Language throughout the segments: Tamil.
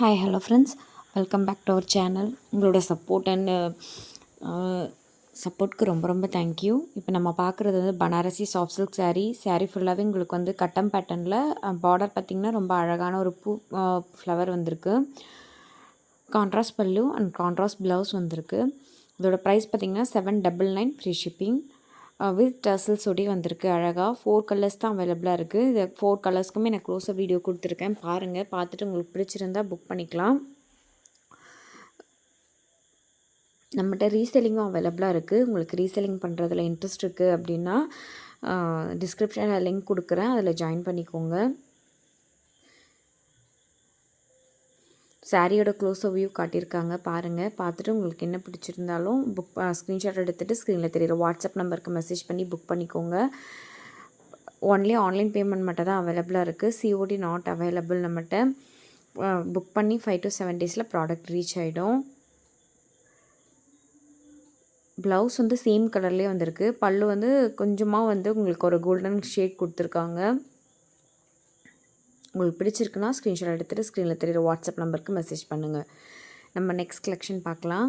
Hi hello friends welcome back to our channel உங்களோட சப்போர்ட் அண்ட் சப்போர்ட்க்கு ரொம்ப ரொம்ப தேங்க்யூ இப்போ நம்ம பார்க்குறது வந்து Banarasi soft silk saree saree ஃபுல்லாகவே உங்களுக்கு வந்து கட்டம் பேட்டர்னில் பார்டர் பார்த்திங்கன்னா ரொம்ப அழகான ஒரு பூ ஃப்ளவர் வந்திருக்கு. கான்ட்ராஸ்ட் பல்லு அண்ட் கான்ட்ராஸ்ட் ப்ளவுஸ் வந்திருக்கு. இதோட ப்ரைஸ் பார்த்திங்கன்னா seven double nine free shipping with டசல்ஸோடய வந்திருக்கு அழகாக ஃபோர் கலர்ஸ் தான் அவைலபிளாக இருக்குது இது ஃபோர் கலர்ஸ்க்குமே நான் க்ளோஸப் வீடியோ கொடுத்துருக்கேன். பாருங்கள் பார்த்துட்டு உங்களுக்கு பிடிச்சிருந்தா புக் பண்ணிக்கலாம். நம்மகிட்ட ரீசெல்லிங்கும் அவைலபிளாக இருக்குது உங்களுக்கு ரீசெல்லிங் பண்ணுறதுல இன்ட்ரெஸ்ட் இருக்குது அப்படின்னா டிஸ்கிரிப்ஷனில் லிங்க் கொடுக்குறேன். அதில் ஜாயின் பண்ணிக்கோங்க. சாரியோட க்ளோஸ் வியூ காட்டியிருக்காங்க. பாருங்கள் பார்த்துட்டு உங்களுக்கு என்ன பிடிச்சிருந்தாலும் புக் ஸ்க்ரீன்ஷாட் எடுத்துகிட்டு ஸ்க்ரீனில் தெரியுற வாட்ஸ்அப் நம்பருக்கு மெசேஜ் பண்ணி புக் பண்ணிக்கோங்க. ஒன்லி ஆன்லைன் பேமெண்ட் மட்டும் தான் அவைலபிளாக இருக்குது சிஓடி நாட் அவைலபிள் நம்மகிட்ட புக் பண்ணி ஃபைவ் டு செவன் டேஸில் ப்ராடக்ட் ரீச் ஆகிடும் ப்ளவுஸ் வந்து சேம் கலர்லேயே வந்திருக்கு. பல்லு வந்து கொஞ்சமாக வந்து உங்களுக்கு ஒரு கோல்டன் ஷேட் கொடுத்துருக்காங்க. உங்களுக்கு பிடிச்சிருக்குன்னா ஸ்க்ரீன்ஷாட் எடுத்துகிட்டு ஸ்க்ரீனில் தெரியுற வாட்ஸ்அப் நம்பருக்கு மெசேஜ் பண்ணுங்கள் நம்ம நெக்ஸ்ட் கலெக்ஷன் பார்க்கலாம்.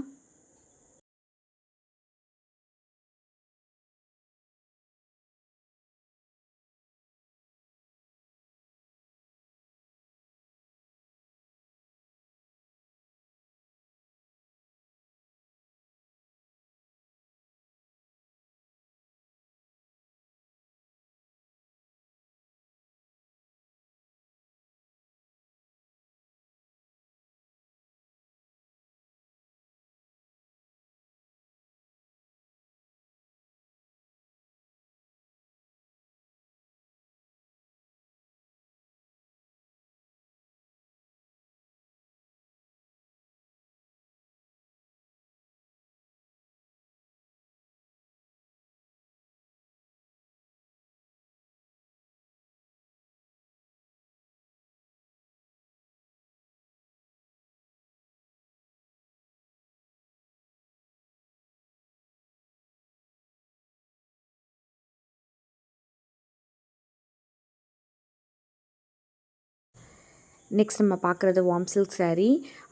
நெக்ஸ்ட் நம்ம பார்க்குறது வார்ம் சில்க் சாரீ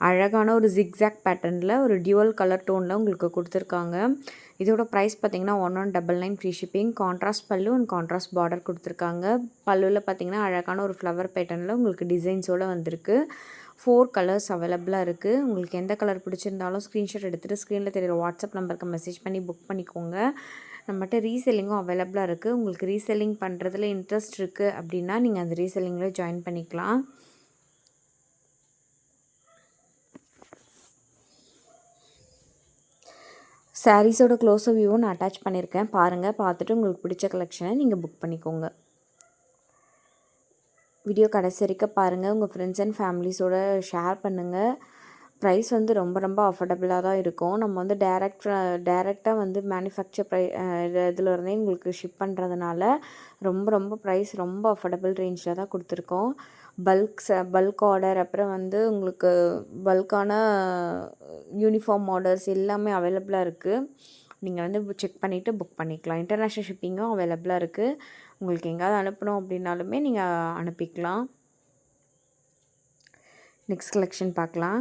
அழகான ஒரு ஜிக்ஸாக் பேட்டர்னில் ஒரு டியூவல் கலர் டோனில் உங்களுக்கு கொடுத்துருக்காங்க. இதோட ப்ரைஸ் பார்த்தீங்கன்னா one one double nine free shipping contrast பல்லு அண்ட் கான்ட்ராஸ்ட் பார்டர் கொடுத்துருக்காங்க. பல்லுவில் பார்த்தீங்கன்னா அழகான ஒரு ஃப்ளவர் பேட்டர்னில் உங்களுக்கு டிசைன்ஸோடு வந்திருக்கு. ஃபோர் கலர்ஸ் அவைலபிளாக இருக்குது உங்களுக்கு எந்த கலர் பிடிச்சிருந்தாலும் ஸ்க்ரீன்ஷாட் எடுத்துகிட்டு ஸ்க்ரீனில் தெரியுற வாட்ஸ்அப் நம்பருக்கு மெசேஜ் பண்ணி புக் பண்ணிக்கோங்க. நம்மகிட்ட ரீசெல்லிங்கும் அவைலபிளாக இருக்குது உங்களுக்கு ரீசெல்லிங் பண்ணுறதுல இன்ட்ரெஸ்ட் இருக்குது அப்படின்னா நீங்கள் அந்த ரீசெல்லிங்கில் ஜாயின் பண்ணிக்கலாம். சாரீஸோட க்ளோஸ் வியூவும் நான் அட்டாச் பண்ணியிருக்கேன். பாருங்கள் பார்த்துட்டு உங்களுக்கு பிடிச்ச கலெக்ஷனை நீங்கள் புக் பண்ணிக்கோங்க. வீடியோ கடைசி வரைக்கும் பாருங்கள் உங்கள் ஃப்ரெண்ட்ஸ் அண்ட் ஃபேமிலிஸோட ஷேர் பண்ணுங்கள் ப்ரைஸ் வந்து ரொம்ப ரொம்ப அஃபோர்டபுளாக தான் இருக்கும். நம்ம வந்து டேரக்ட் டேரெக்டாக வந்து மேனுஃபேக்சர் ப்ரை இதில் இருந்தே உங்களுக்கு ஷிப் பண்ணுறதுனால ரொம்ப ரொம்ப ப்ரைஸ் ரொம்ப அஃபோர்டபுள் ரேஞ்சில் தான் கொடுத்துருக்கோம். பல்க்ஸ் பல்க் ஆர்டர் அப்புறம் வந்து உங்களுக்கு பல்க்கான யூனிஃபார்ம் ஆர்டர்ஸ் எல்லாமே அவைலபிளாக இருக்குது நீங்கள் வந்து செக் பண்ணிவிட்டு புக் பண்ணிக்கலாம். இன்டர்நேஷ்னல் ஷிப்பிங்கும் அவைலபிளாக இருக்குது உங்களுக்கு எங்கேயாவது அனுப்பணும் அப்படின்னாலுமே நீங்கள் அனுப்பிக்கலாம். நெக்ஸ்ட் கலெக்ஷன் பார்க்கலாம்.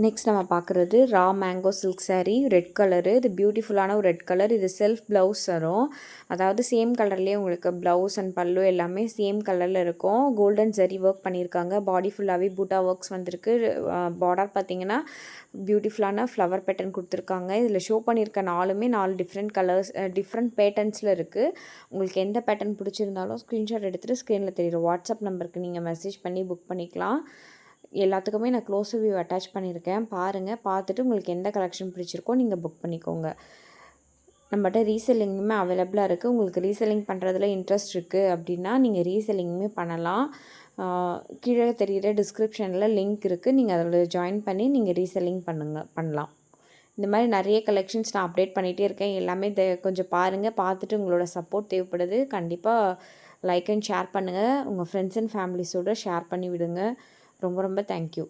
நெக்ஸ்ட் நம்ம பார்க்குறது raw mango silk saree red colour இது பியூட்டிஃபுல்லான ஒரு ரெட் கலர் இது செல்ஃப் ப்ளவுஸ் வரும். அதாவது சேம் கலர்லேயே உங்களுக்கு ப்ளவுஸ் அண்ட் பல்லு எல்லாமே சேம் கலரில் இருக்கும். கோல்டன் ஜரி ஒர்க் பண்ணியிருக்காங்க. பாடி ஃபுல்லாகவே பூட்டா ஒர்க்ஸ் வந்திருக்கு. பார்டர் பார்த்தீங்கன்னா பியூட்டிஃபுல்லான ஃப்ளவர் பேட்டர்ன் கொடுத்துருக்காங்க. இதில் ஷோ பண்ணியிருக்க நாலுமே நாலு டிஃப்ரெண்ட் கலர்ஸ் டிஃப்ரெண்ட் பேட்டர்ன்ஸில் இருக்குது உங்களுக்கு எந்த பேட்டர்ன் பிடிச்சிருந்தாலும் ஸ்க்ரீன்ஷாட் எடுத்துகிட்டு ஸ்க்ரீனில் தெரியும் வாட்ஸ்அப் நம்பருக்கு நீங்கள் மெசேஜ் பண்ணி புக் பண்ணிக்கலாம். எல்லாத்துக்குமே நான் க்ளோஸ் வியூ அட்டாச் பண்ணியிருக்கேன். பாருங்கள் பார்த்துட்டு உங்களுக்கு எந்த கலெக்ஷன் பிடிச்சிருக்கோ நீங்கள் புக் பண்ணிக்கோங்க. நம்மகிட்ட ரீசெல்லிங்குமே அவைலபிளாக இருக்குது உங்களுக்கு ரீசெல்லிங் பண்ணுறதுல இன்ட்ரெஸ்ட் இருக்குது அப்படின்னா நீங்கள் ரீசெல்லிங்குமே பண்ணலாம். கீழே தெரிகிற டிஸ்கிரிப்ஷனில் லிங்க் இருக்குது நீங்கள் அதில் ஜாயின் பண்ணி நீங்கள் ரீசெல்லிங் பண்ணுங்க பண்ணலாம். இந்த மாதிரி நிறைய கலெக்ஷன்ஸ் நான் அப்டேட் பண்ணிகிட்டே இருக்கேன். எல்லாமே த கொஞ்சம் பாருங்கள் பார்த்துட்டு உங்களோட சப்போர்ட் தேவைப்படுது. கண்டிப்பாக லைக் அண்ட் ஷேர் பண்ணுங்கள் உங்கள் ஃப்ரெண்ட்ஸ் அண்ட் ஃபேமிலிஸோடு ஷேர் பண்ணி விடுங்க ரொம்ப ரொம்ப தேங்க்யூ